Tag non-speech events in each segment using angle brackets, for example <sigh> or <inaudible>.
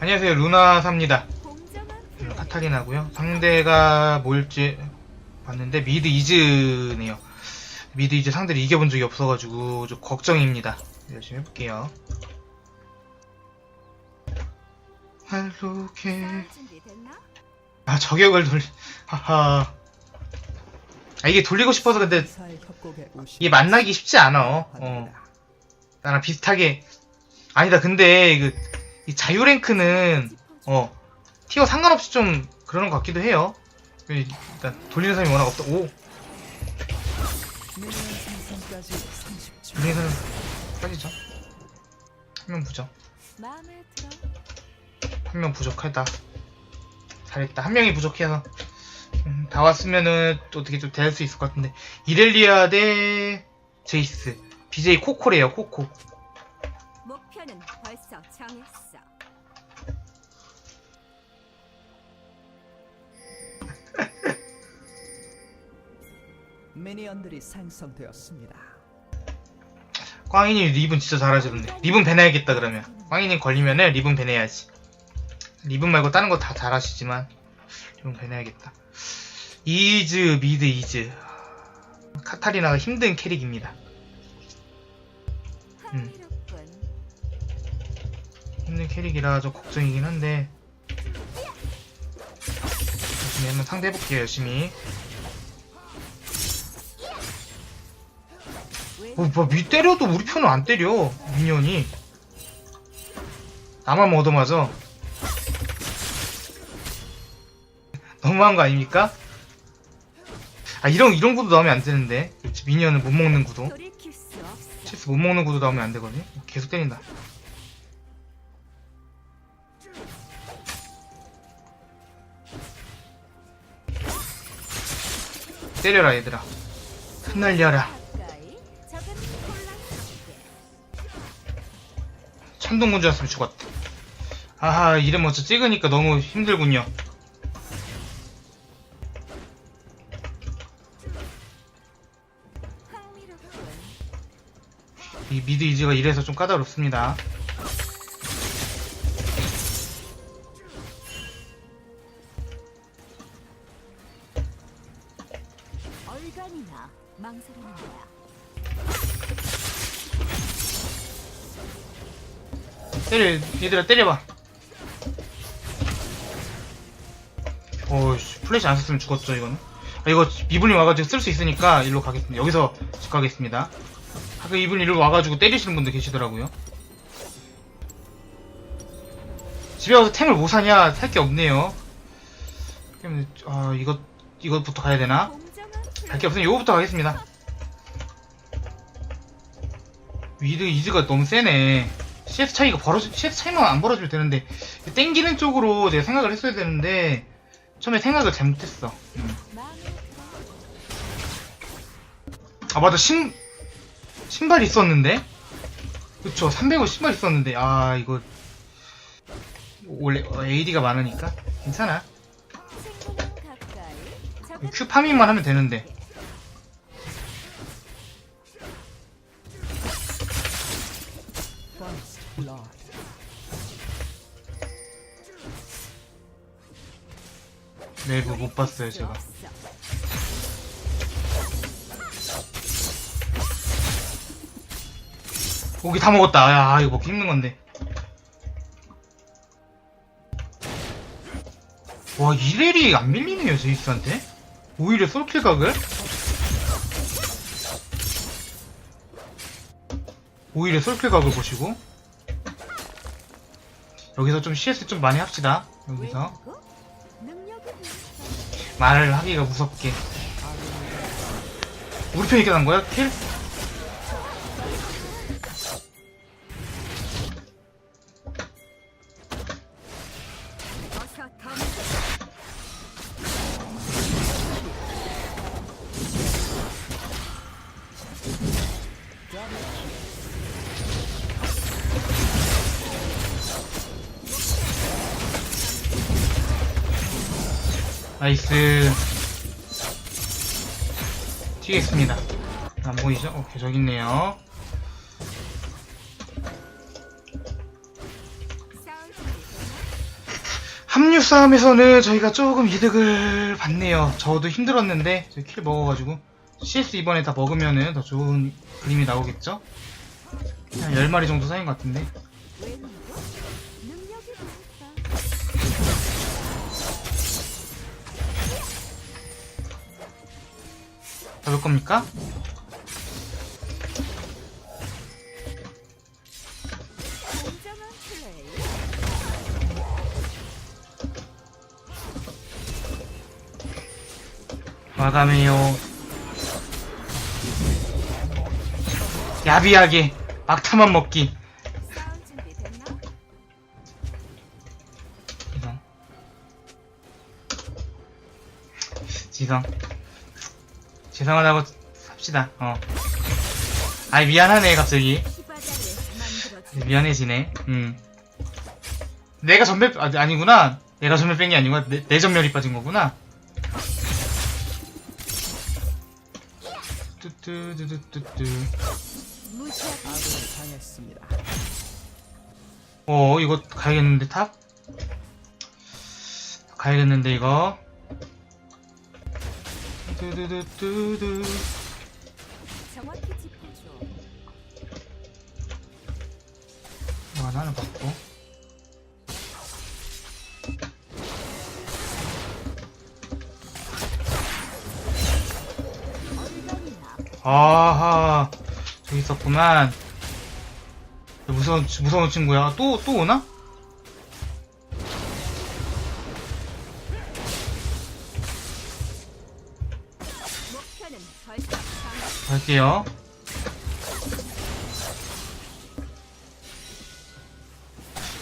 안녕하세요. 음, 카타리나고요. 상대가 뭘지 봤는데 미드 이즈네요. 미드 이즈 상대를 이겨본 적이 없어가지고 좀 걱정입니다. 열심히 해볼게요. 할로케? 아 저격을 돌리 하하. 아 이게 돌리고 싶어서 근데 이게 만나기 쉽지 않아. 어. 나랑 비슷하게. 아니다 근데 그, 이 자유랭크는 어 티어 상관없이 좀 그러는 것 같기도 해요. 그, 일단 돌리는 사람이 워낙 없다. 오! 돌리는 사람 빠지죠? 한명 들어. 한명 부족하다. 잘했다. 한 명이 부족해서. 음, 다 왔으면은 또 어떻게 좀 될 수 있을 것 같은데. 이렐리아 대 제이스. BJ 코코래요 코코. 목표는 벌써 정했어. 미니언들이 생성되었습니다. 꽝이님 리븐 진짜 잘하시던데. 리븐 배내야겠다 그러면. 꽝이님 걸리면은 리븐 배내야지. 리븐 말고 다른 거 다 잘하시지만 리븐 배내야겠다. 이즈 미드 이즈. 카타리나가 힘든 캐릭입니다. 음. 힘든 캐릭이라 좀 걱정이긴 한데. 열심히 한번 상대해볼게요 열심히 뭐, 위 때려도 우리 편은 안 때려 미니언이. 나만 얻어맞아. 너무한 거 아닙니까? 아 이런 이런 구도 나오면 안 되는데. 그렇지, 미니언을 못 먹는 구도. 돌이킬 수 없어. 체스 못 먹는 구도 나오면 안 되거든. 계속 때린다. 때려라 얘들아. 흩날려라 천둥군주였으면 죽었다. 아하, 이름 먼저 찍으니까 너무 힘들군요. 이 미드 이즈가 이래서 좀 까다롭습니다. 때려, 얘들아, 때려봐. 어이씨, 플래시 안 썼으면 죽었죠, 이거는. 아, 이거 이분이 와가지고 쓸 수 있으니까 일로 가겠습니다. 여기서 집 가겠습니다. 아까 이분이 일로 와가지고 때리시는 분들 계시더라고요. 집에 와서 템을 뭐 사냐? 살 게 없네요. 아, 이거, 이것부터 가야 되나? 갈 게 없으니 요거부터 가겠습니다. 위드 이즈가 너무 세네. CS 차이가 벌어지, CS 차이만 안 벌어지면 되는데, 땡기는 쪽으로 내가 생각을 했어야 되는데, 처음에 생각을 잘못했어. 음. 아, 맞아. 신, 신발 있었는데? 그쵸. 300원 신발 있었는데, 아, 이거. 원래 AD가 많으니까. 괜찮아. 큐 파밍만 하면 되는데. 네, 그거 못 봤어요, 제가. 고기 다 먹었다. 야, 이거 먹기 힘든 건데. 와, 이렐이 안 밀리네요, 제이스한테. 오히려 솔킬 각을. 오히려 솔킬 각을 보시고. 여기서 좀 CS 좀 많이 합시다. 여기서. 말을 하기가 무섭게. 우리 편이 이겨난 거야? 킬? 나이스. 뒤에 있습니다. 안 보이죠? 오케이, 저기 있네요. 합류 싸움에서는 저희가 조금 이득을 봤네요. 저도 힘들었는데 킬 먹어가지고 CS 이번에 다 먹으면은 더 좋은 그림이 나오겠죠? 한 10마리 정도 쌓인 것 같은데 잡을 겁니까? 마감해요. 야비하게 막타만 먹기. 지성. 지성. 죄송하다고 삽시다. 어. 아이 미안하네 갑자기. 만들어줘. 미안해지네. 음. 내가 전멸 아, 아니구나. 내가 전멸 뺀 게 아니구나. 내, 내 전멸이 빠진 거구나. 당했습니다. 어 이거 가야겠는데 탑? 가야겠는데 이거. 뚜두두뚜두. 정확히 짚어줘. 하나는 받고. 얼간이나 아하 저기 있었구만 무서운 무서운 친구야 또 또 오나? 갈게요.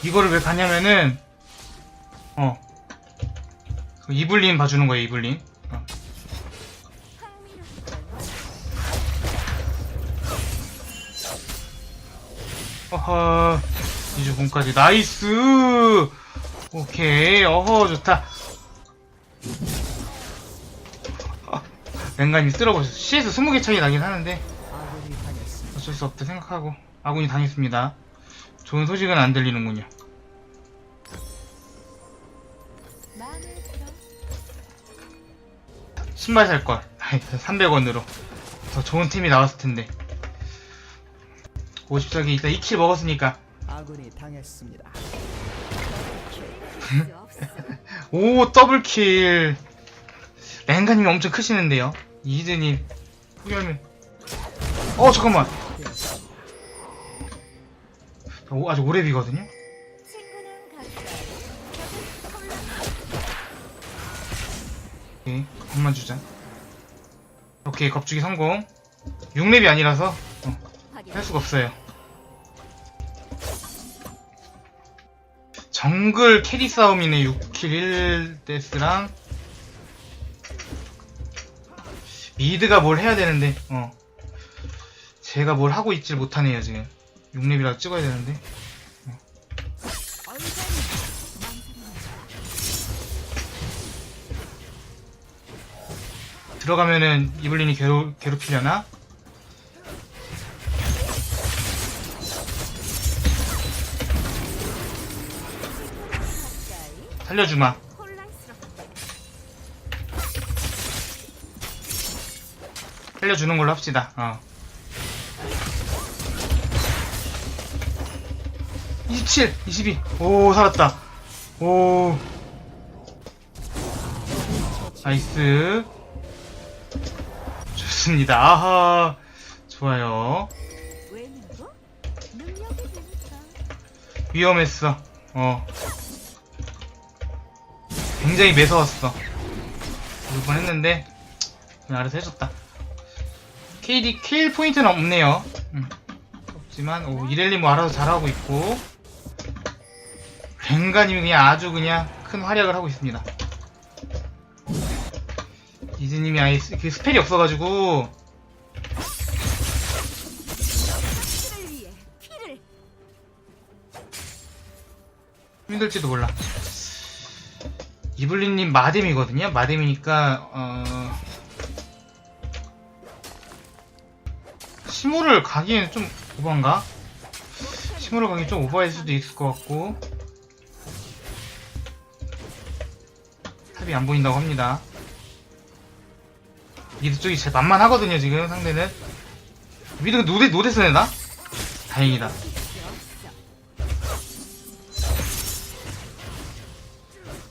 이거를 왜 가냐면은 어. 그 이블린 봐주는 거예요 이블린. 어. 어허. 이주군까지. 나이스! 오케이. 어허 좋다 랭가님 쓸어보셨어 CS 20개 차이 나긴 하는데. 어쩔 수 없다 생각하고 아군이 당했습니다 좋은 소식은 안 들리는군요. 신발 살걸 300원으로 <laughs> 더 좋은 팀이 나왔을 텐데 54개 일단 2킬 먹었으니까 아군이 당했습니다. <laughs> 오 더블킬 랭가님이 엄청 크시는데요 이즈님 후열면 어 잠깐만. 오, 아직 오래 비거든요. 오케이 겁만 주자 오케이 겁주기 성공 6렙이 아니라서 어. 할 수가 없어요 정글 캐리 싸움이네 6킬 1데스랑 미드가 뭘 해야 되는데? 어. 제가 뭘 하고 있질 못하네요 지금. 6렙이라도 찍어야 되는데? 망설임없다. 들어가면은 이블린이 괴롭, 괴롭히려나? 살려주마 살려주는 걸로 합시다 어 27, 22. 오, 살았다. 오. 나이스. 좋습니다. 아하. 좋아요. 위험했어. 어. 굉장히 매서웠어. 뻔 했는데, 그냥 알아서 해줬다. KD 킬 포인트는 없네요. 음. 없지만, 오, 이렐리 뭐 알아서 잘하고 있고, 랭가님이 그냥 아주 그냥 큰 활약을 하고 있습니다. 이즈님이 아예 스- 그 스펠이 없어가지고. 힘들지도 몰라. 이블린님 마뎀이거든요. 마뎀이니까 어... 시무를 가기에는 좀 오버인가? 시무를 가기 좀 오버할 수도 있을 것 같고 탑이 안 보인다고 합니다. 미드 쪽이 제일 만만하거든요, 지금 상대는. 미드 노데, 노데스 내나? 다행이다.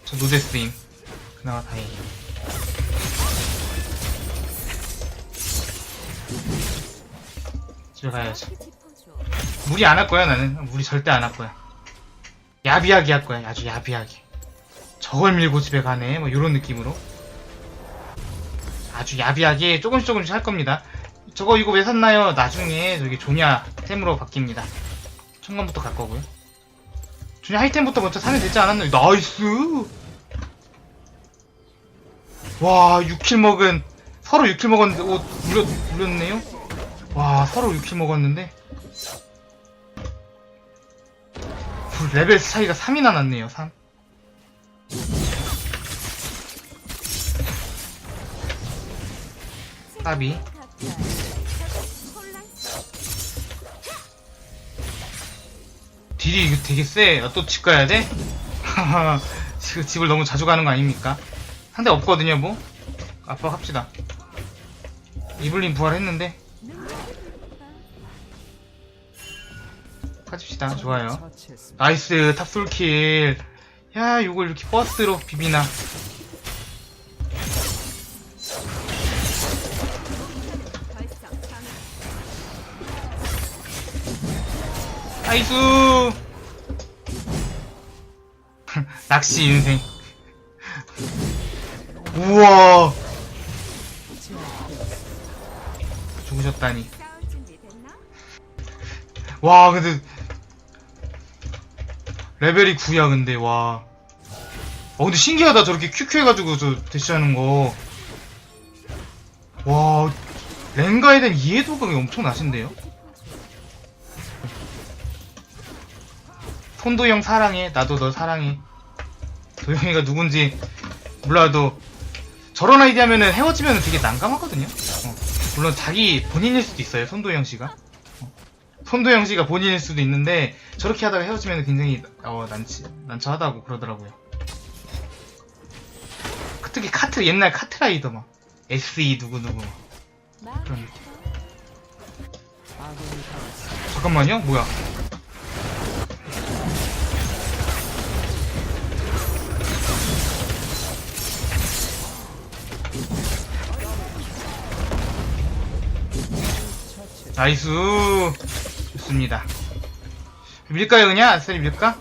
저 노데스임. 그나마 다행이야. 집에 가야지. 정확히 짚어줘. 무리 안 할 거야, 나는. 무리 절대 안 할 거야. 야비하게 할 거야, 아주 야비하게. 저걸 밀고 집에 가네, 뭐, 요런 느낌으로. 아주 야비하게 조금씩 조금씩 할 겁니다. 저거 이거 왜 샀나요? 나중에 저기 조냐 템으로 바뀝니다. 천간부터 갈 거고요. 조냐 하이템부터 먼저 사면 되지 않았나요? 나이스! 와, 6킬 먹은, 서로 6킬 먹었는데, 오, 물렸, 물렸네요? 와, 서로 6킬 먹었는데? 레벨 차이가 3이나 났네요, 3. 까비. 딜이 이거 되게 세. 나또집 가야 돼? <laughs> 집을 너무 자주 가는 거 아닙니까? 상대 없거든요, 뭐? 아빠 합시다. 이블린 부활했는데, 가집시다. 좋아요. 나이스, 탑솔킬. 야, 요걸 이렇게 버스로 비비나. 나이스! <laughs> 낚시 인생. <laughs> 우와! 죽으셨다니. 와, 근데, 레벨이 9야, 근데, 와. 어, 근데 신기하다. 저렇게 큐큐 해가지고, 저, 대시하는 거. 와, 랭가에 대한 이해도가 엄청 나신데요? 손도영 사랑해. 나도 너 사랑해. 도영이가 누군지 몰라도, 저런 아이디 하면은 헤어지면 되게 난감하거든요? 어. 물론 자기 본인일 수도 있어요, 손도영 씨가. 손도영 씨가 본인일 수도 있는데 저렇게 하다가 헤어지면 굉장히 어, 난치, 난처하다고 그러더라고요. 그 특히 카트 옛날 카트라이더 막 SE 누구 누구 그런. 잠깐만요, 뭐야? 나이스 좋습니다. 밀까요 그냥 아싸리 밀까?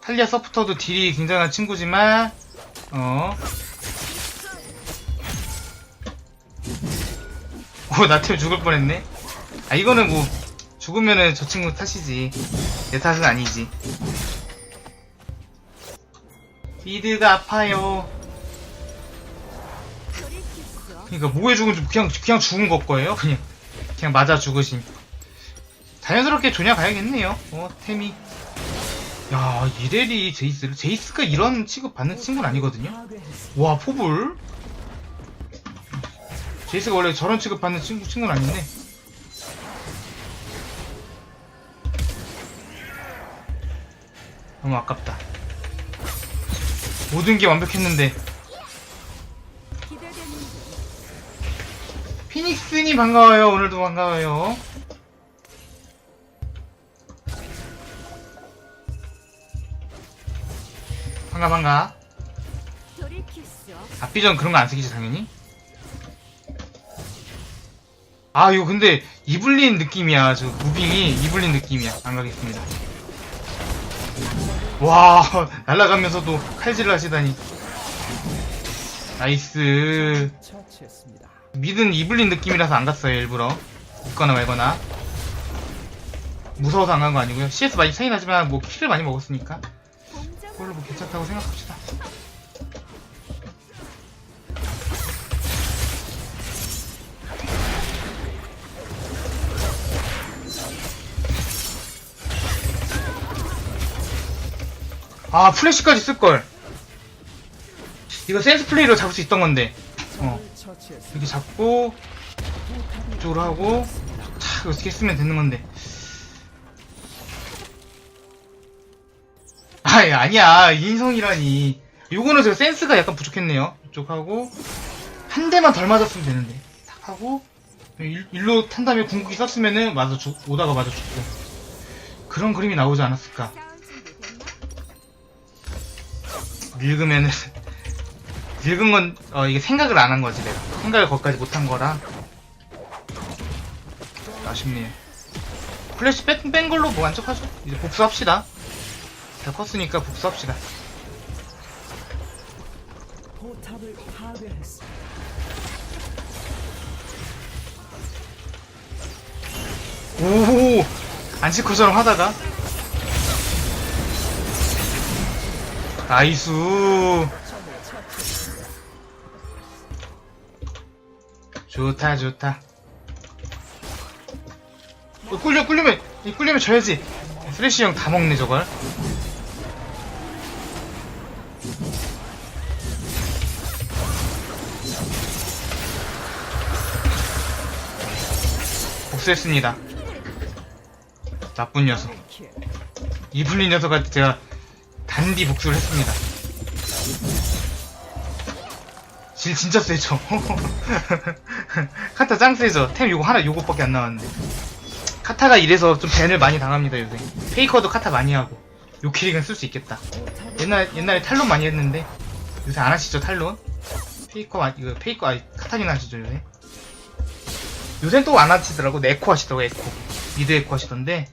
탈리아 서프터도 딜이 굉장한 친구지만 어. 오, 나 때문에 죽을 뻔했네. 아, 이거는 뭐, 죽으면은 저 친구 탓이지. 내 탓은 아니지. 미드가 아파요. 그니까, 뭐에 죽은 줄, 그냥, 그냥 죽은 것 거예요? 그냥, 그냥 맞아 죽으심. 자연스럽게 조냐 가야겠네요. 어, 템이. 야, 이래리 제이스를. 제이스가 이런 취급 받는 친구는 아니거든요? 와, 포불? 제이스가 원래 저런 취급 받는 친구, 친구는 아닌데. 너무 아깝다. 모든 게 완벽했는데. 피닉스님 반가워요. 오늘도 반가워요. 반가, 반가. 앞비전 그런 거 안 쓰기지, 당연히. 아, 이거 근데, 이블린 느낌이야. 저, 무빙이 이블린 느낌이야. 안 가겠습니다. 와, <laughs> 날아가면서도 칼질을 하시다니. 나이스. 미드는 이블린 느낌이라서 안 갔어요, 일부러. 있거나 말거나. 무서워서 안 간 거 아니고요. CS 많이 차이 나지만, 뭐, 킬을 많이 먹었으니까. 그걸로 뭐 괜찮다고 생각합시다. 아, 플래시까지 쓸걸. 이거 센스 플레이로 잡을 수 있던 건데. 어. 이렇게 잡고, 이쪽으로 하고, 탁, 이렇게 쓰면 되는 건데. 아, 아니야. 인성이라니. 요거는 제가 센스가 약간 부족했네요. 이쪽 하고 한 대만 덜 맞았으면 되는데 탁 하고 일, 일로 탄 다음에 궁극기 썼으면은 맞아 죽 오다가 맞아 죽고 그런 그림이 나오지 않았을까. 늙으면은 늙은 <laughs> 건 어, 이게 생각을 안 한 거지 내가 생각을 거기까지 못 한 거라 아쉽네요 플래시 뺀, 뺀 걸로 뭐 만족하죠 이제 복수합시다 다 컸으니까 복수합시다. 포탑을 파괴했습니다. 오 안시코처럼 하다가. 나이스! 좋다 좋다. 어, 꿀려 꿀리면 이 꿀리면 져야지. 쓰레쉬 형다 먹네 저걸 복수했습니다 나쁜 녀석 킬. 이블린 녀석한테 제가 단디 복수를 했습니다. 질 진짜 세죠. <laughs> 카타 짱 세죠. 템 요거 하나 요거밖에 안 나왔는데. 카타가 이래서 좀 밴을 많이 당합니다 요새. 페이커도 카타 많이 하고. 요 키링은 쓸 수 있겠다. 옛날 옛날에 탈론 많이 했는데 요새 안 하시죠 탈론? 페이커 마- 이거 페이커 아니 카타린 하시죠 요새? 요새는 또 안 하시더라고. 에코 하시더라고 에코. 미드 에코 하시던데.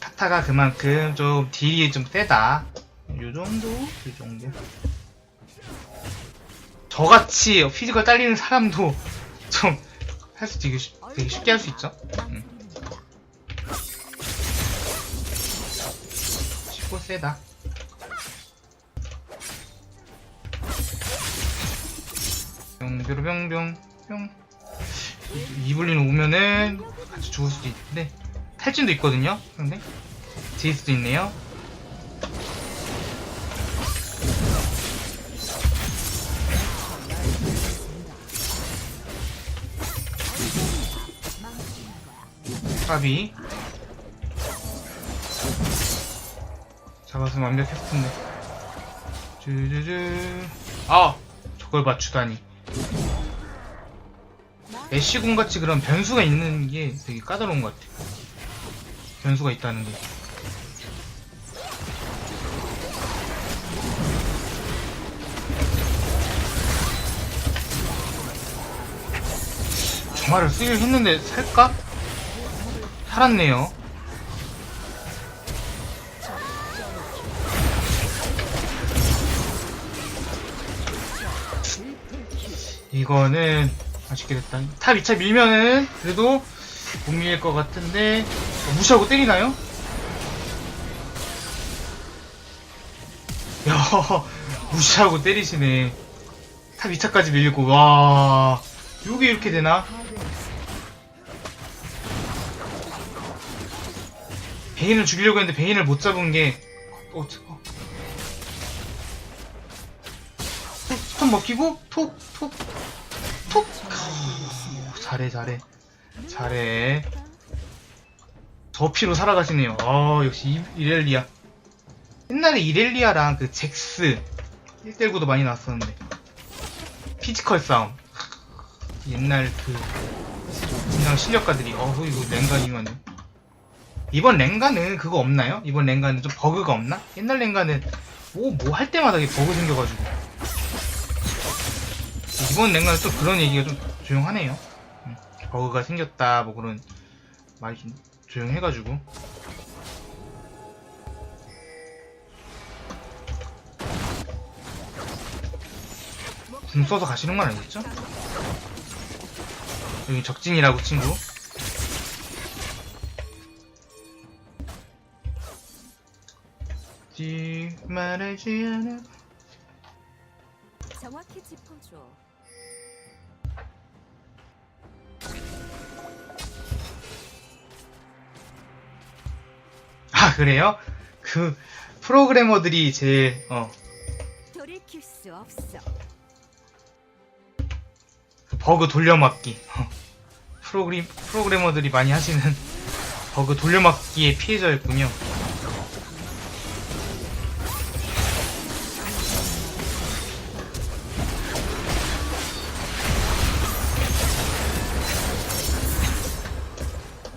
카타가 그만큼 좀 딜이 좀 세다. 요 정도? 요 정도? 저같이 피지컬 딸리는 사람도 <laughs> 좀 할수 되게, 쉽- 되게 쉽게 할 수 있죠? 응. 쉽고 세다. 병병병병 병 이블린 오면은 같이 죽을 수도 있는데 탈진도 있거든요 상대 제이스도 있네요. 까비. 잡았으면 완벽했을 텐데. 쭈쭈쭈. 아! 저걸 맞추다니 애쉬군 같이 그런 변수가 있는 게 되게 까다로운 것 같아. 변수가 있다는 게. 정말을 쓰기로 했는데 살까? 살았네요. 이거는 아쉽게 됐다. 탑 2차 밀면은 그래도 못 밀릴 것 같은데 어, 무시하고 때리나요? 야 <laughs> 무시하고 때리시네. 탑 2차까지 밀고 와 요게 이렇게 되나? 베인을 죽이려고 했는데 베인을 못 잡은 게 어, 어. 톡, 스톤 먹히고 톡 톡, 톡. 오, 잘해 잘해. 잘해. 저 피로 살아가시네요. 아 역시 이- 이렐리아. 옛날에 이렐리아랑 그 잭스 1대1구도 많이 나왔었는데. 피지컬 싸움. 옛날 그 그냥 실력가들이. 어후 이거 랭간이면은. 이번 랭가는 그거 없나요? 이번 랭가는 좀 버그가 없나? 옛날 랭가는 뭐 뭐 할 때마다 이게 버그 생겨가지고 이번 랭가는 또 그런 얘기가 좀 조용하네요. 음, 버그가 생겼다 뭐 그런 말이 좀 조용해가지고 궁 써서 가시는 건 아니겠죠? 여기 적진이라고 친구 지 말하지 않아 정확히 짚어줘. 그래요? 그 프로그래머들이 제일 어. 그 버그 돌려막기 어. 프로그램 프로그래머들이 많이 하시는 버그 돌려막기의 피해자였군요.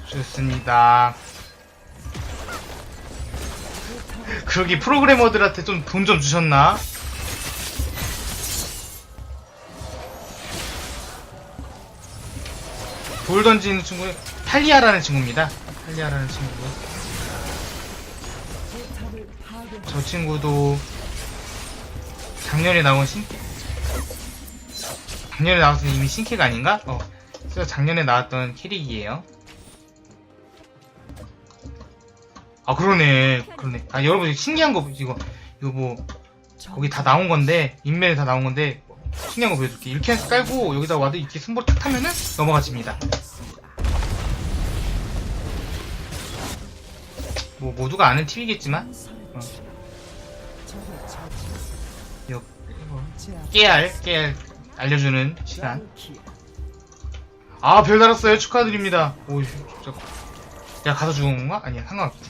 좋습니다. 그러기 프로그래머들한테 좀 돈 좀 주셨나? 돌 던지는 친구 탈리아라는 친구입니다. 탈리아라는 파괴했습니다. 저 친구도 작년에 나온 신 작년에 나왔을 때 이미 신캐가 아닌가? 어, 그래서 작년에 나왔던 캐릭이에요. 아 그러네, 그러네. 아 여러분 신기한 거 이거 이거 뭐 거기 다 나온 건데 인면에 다 나온 건데 신기한 거 보여줄게. 이렇게 깔고 여기다 와도 이렇게 순보를 탁 타면은 넘어가집니다. 뭐 모두가 아는 팁이겠지만 어. 깨알 깨알 알려주는 시간. 킬. 아, 별 달았어요. 축하드립니다. 오, 진짜. 내가 가서 죽은 건가? 아니야, 상관없지.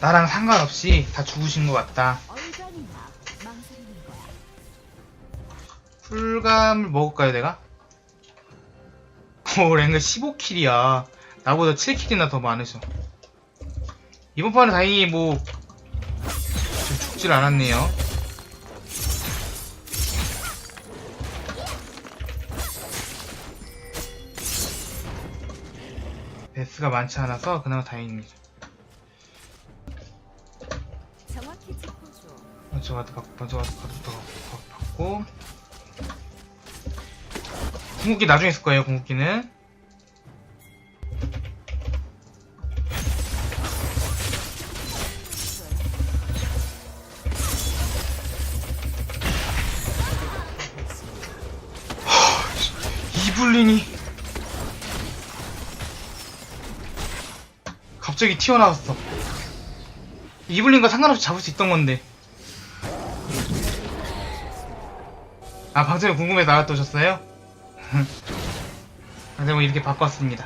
나랑 상관없이 다 죽으신 것 같다. 쿨감을 먹을까요, 내가? 오, 랭가 15킬이야. 나보다 7킬이나 더 많으셔. 이번 판은 다행히 뭐, 좀 죽질 않았네요. 베스가 많지 않아서 그나마 다행입니다. 짚어줘. 먼저 가도 받고, 먼저 가도 가도 받고. 궁극기 나중에 쓸 거예요, 궁극기는. 이블린이 갑자기 튀어나왔어. 이블린과 상관없이 잡을 수 있던 건데. 아, 방송에 궁금해서 나갔다 오셨어요? 방송을 이렇게 바꿨습니다.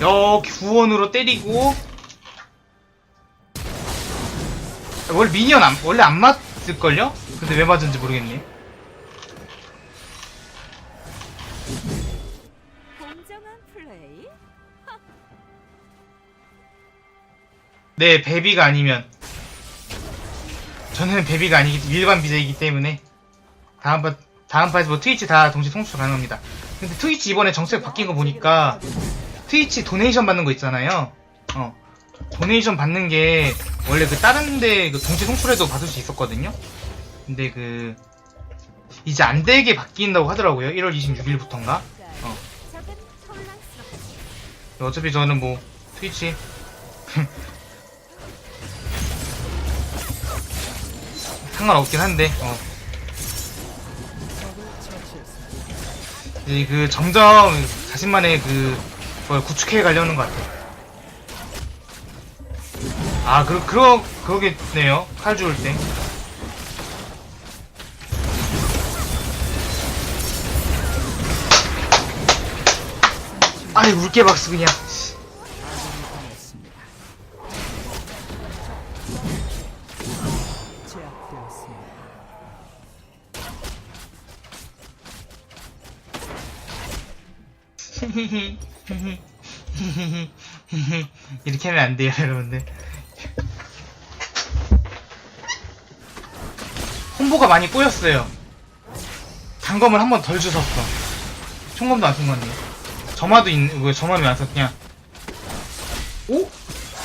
여기 구원으로 때리고 원래 미니언 안, 원래 안 맞을걸요? 근데 왜 맞은지 모르겠네. <laughs> 네, 베비가 아니면 저는 베비가 아니기 일반 BJ이기 때문에 다음 판 다음 판에서 뭐 트위치 다 동시 송출 가능합니다. 근데 트위치 이번에 정책 바뀐 거 보니까 트위치 도네이션 받는 거 있잖아요. 어. 도네이션 받는 게 원래 그 다른 데 그 동시 송출해도 받을 수 있었거든요. 근데 그 이제 안 되게 바뀐다고 하더라고요. 1월 26일부터인가? 어. 어차피 저는 뭐 트위치 상관없긴 한데 어. 처치했습니다. 이그 점점 자신만의 그걸 구축해 가려는 것 같아. 아, 그, 그러, 그러겠네요. 칼 주울 때. 아이, 울개박스 그냥. <laughs> 이렇게 하면 안 돼요, 여러분들. 홍보가 많이 꼬였어요. 단검을 한 번 덜 주셨어. 총검도 안 쓴 건데. 점화도 있는, 왜 점화는 왜안 썼, 그냥. 오?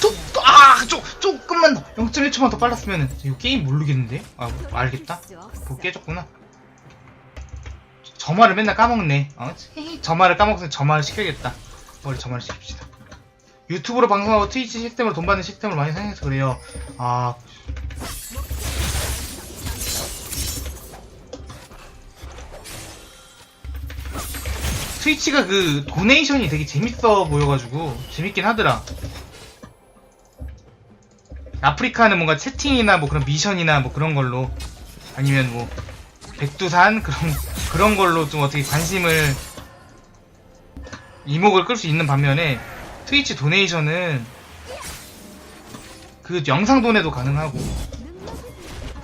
또, 또, 아! 조, 조금만 더! 0.1초만 더 빨랐으면은. 이거 게임 모르겠는데? 아, 뭐, 알겠다. 없어. 뭐 깨졌구나. 점화를 맨날 까먹네. 어? 점화를 까먹어서 점화를 시켜야겠다. 원래 점화를 시킵시다. 유튜브로 방송하고 트위치 시스템으로 돈 받는 시스템을 많이 사용해서 그래요. 아. 트위치가 그 도네이션이 되게 재밌어 보여가지고 재밌긴 하더라. 아프리카는 뭔가 채팅이나 뭐 그런 미션이나 뭐 그런 걸로 아니면 뭐 백두산 그런 그런 걸로 좀 어떻게 관심을 이목을 끌 수 있는 반면에 트위치 도네이션은 그 영상 돈에도 가능하고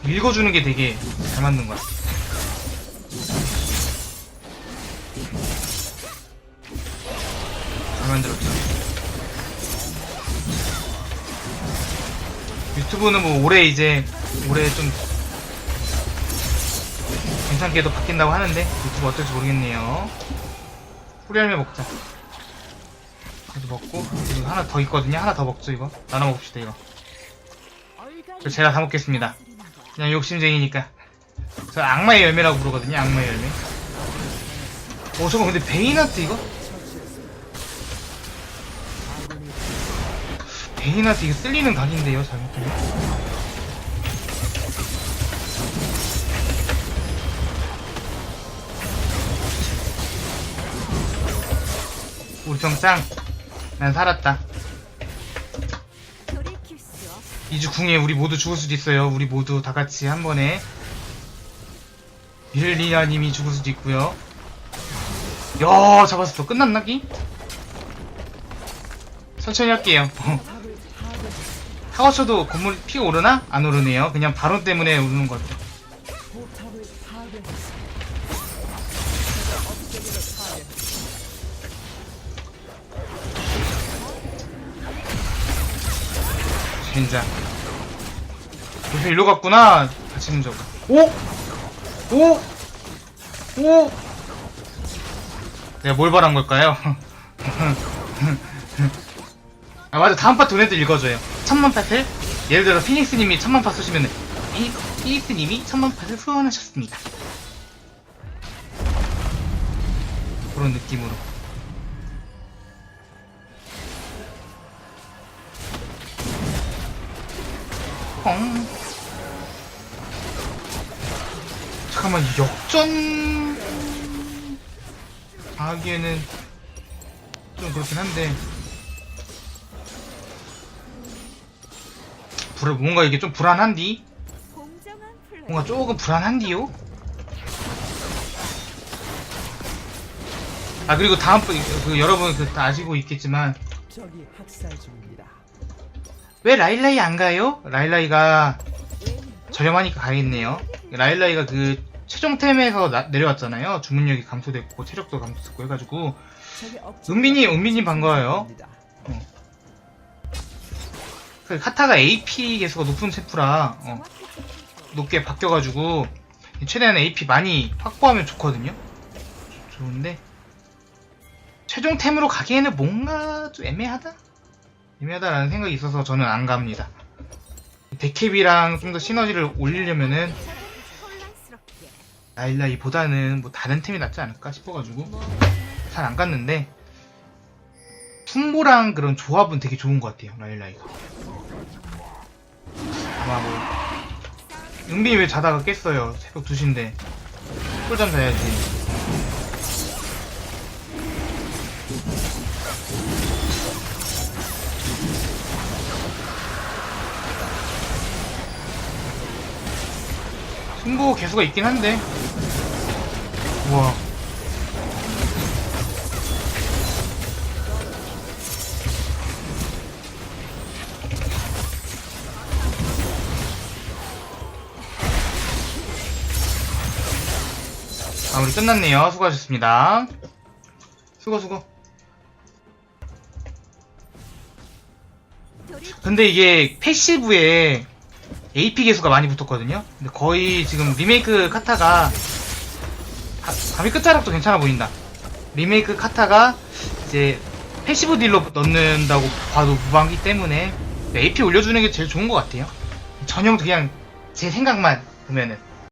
읽어주는 게 되게 잘 맞는 거야. 잘 만들었죠. 유튜브는 뭐 올해 이제 올해 좀 괜찮게도 바뀐다고 하는데 유튜브 어떨지 모르겠네요. 뿌리알매 먹자. 그래도 먹고 그리고 하나 더 있거든요. 하나 더 먹죠 이거. 나눠 먹읍시다 이거. 그래서 제가 다 먹겠습니다. 그냥 욕심쟁이니까. 저 악마의 열매라고 부르거든요. 악마의 열매. 어 저거 근데 베이나트 이거? 베이나트 이거 쓸리는 각인데요. 잘못하면. 우리 정짱 난 살았다. 돌이킬 수 없. 이주 궁에 우리 모두 죽을 수도 있어요. 우리 모두 다 같이 한 번에. 미를리아님이 죽을 수도 있고요. 야, 잡았어. 끝났나 기? 천천히 할게요. <laughs> 타워쳐도 건물 피가 오르나? 안 오르네요. 그냥 바론 때문에 오르는 것 같아. 진짜. 일로 갔구나. 다치는 적. 오! 오! 오! 내가 뭘 바란 걸까요? <laughs> 아, 맞아. 다음 파트 돈애들 읽어줘요. 천만 팟을, 예를 들어, 피닉스님이 천만 팟 쏘시면, 피, 피닉스님이 천만 팟을 후원하셨습니다. 그런 느낌으로. 펑. 잠깐만 역전 하기에는 좀 그렇긴 한데 불 뭔가 이게 좀 불안한디. 뭔가 조금 불안한디요 아 그리고 다음 번 그 여러분 그다 아시고 있겠지만 적이 학살 중입니다. 왜 라일라이 안 가요? 라일라이가 저렴하니까 가겠네요. 라일라이가 그 최종템에서 나- 내려왔잖아요. 주문력이 감소됐고 체력도 감소됐고 해가지고 은빈이 은빈님 반가워요. 중입니다. 그 카타가 AP 개수가 높은 챔프라 어. 높게 바뀌어가지고 최대한 AP 많이 확보하면 좋거든요. 좋은데 최종템으로 가기에는 뭔가 좀 애매하다? 애매하다라는 생각이 있어서 저는 안 갑니다. 데캡이랑 좀 더 시너지를 올리려면은. 라일라이보다는 뭐 다른 템이 낫지 않을까 싶어가지고 잘 안 갔는데 풍모랑 그런 조합은 되게 좋은 것 같아요 라일라이가 아마 뭐 은빈이 왜 자다가 깼어요 새벽 2시인데 꿀잠 자야지 승부 개수가 있긴 한데. 우와. 마무리 끝났네요. 수고하셨습니다. 수고 수고. 근데 이게 패시브에 AP 개수가 많이 붙었거든요. 근데 거의 지금 리메이크 카타가 가- 감히 끝자락도 괜찮아 보인다. 리메이크 카타가 이제 패시브 딜로 넣는다고 봐도 무방기 때문에 AP 올려주는 게 제일 좋은 것 같아요. 전형 그냥 제 생각만 보면은